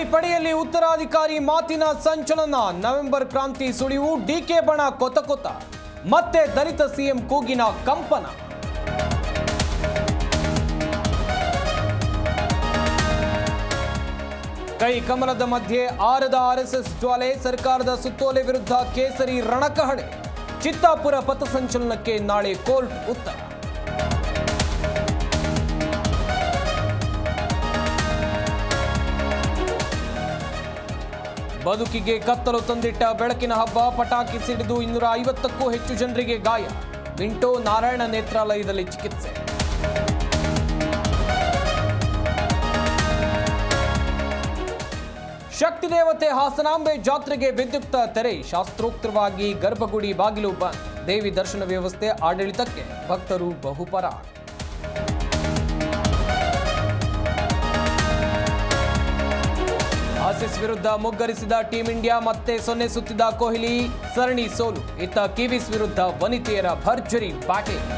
ಕೈಪಡೆಯಲ್ಲಿ ಉತ್ತರಾಧಿಕಾರಿ ಮಾತಿನ ಸಂಚಲನ. ನವೆಂಬರ್ ಕ್ರಾಂತಿ ಸುಳಿವು, ಡಿಕೆ ಬಣ ಕೊತ ಕೊತ. ಮತ್ತೆ ದಲಿತ ಸಿಎಂ ಕೂಗಿನ ಕಂಪನ. ಕೈ ಕಮಲದ ಮಧ್ಯೆ ಆರದ ಆರ್ಎಸ್ಎಸ್ ಜ್ವಾಲೆ, ಸರ್ಕಾರದ ಸುತ್ತೋಲೆ ವಿರುದ್ಧ ಕೇಸರಿ ರಣಕಹಳೆ. ಚಿತ್ತಾಪುರ ಪಥಸಂಚಲನಕ್ಕೆ ನಾಳೆ ಕೋರ್ಟ್ ಉತ್ತರ. ಬದುಕಿಗೆ ಕತ್ತಲು ತಂದಿಟ್ಟ ಬೆಳಕಿನ ಹಬ್ಬ, ಪಟಾಕಿ ಸಿಡಿದು ಇನ್ನೂರ ಐವತ್ತಕ್ಕೂ ಹೆಚ್ಚು ಜನರಿಗೆ ಗಾಯ. ಮಿಂಟೋ ನಾರಾಯಣ ನೇತ್ರಾಲಯದಲ್ಲಿ ಚಿಕಿತ್ಸೆ. ಶಕ್ತಿ ದೇವತೆ ಹಾಸನಾಂಬೆ ಜಾತ್ರೆಗೆ ವಿದ್ಯುಕ್ತ ತೆರೆ. ಶಾಸ್ತ್ರೋಕ್ತವಾಗಿ ಗರ್ಭಗುಡಿ ಬಾಗಿಲು ಬಂದ್. ದೇವಿ ದರ್ಶನ ವ್ಯವಸ್ಥೆ ಆಡಳಿತಕ್ಕೆ ಭಕ್ತರು ಬಹುಪರ ಬ್ರಾಸಿಸ್ ವಿರುದ್ಧ ಮುಗ್ಗರಿಸಿದ ಟೀಂ ಇಂಡಿಯಾ ಮತ್ತೆ ಸೊನ್ನೆ ಸುತ್ತಿದ ಕೊಹ್ಲಿ, ಸರಣಿ ಸೋಲು. ಇತ್ತ ಕಿವೀಸ್ ವಿರುದ್ಧ ವನಿತೆಯರ ಭರ್ಜರಿ ಬ್ಯಾಟಿಂಗ್.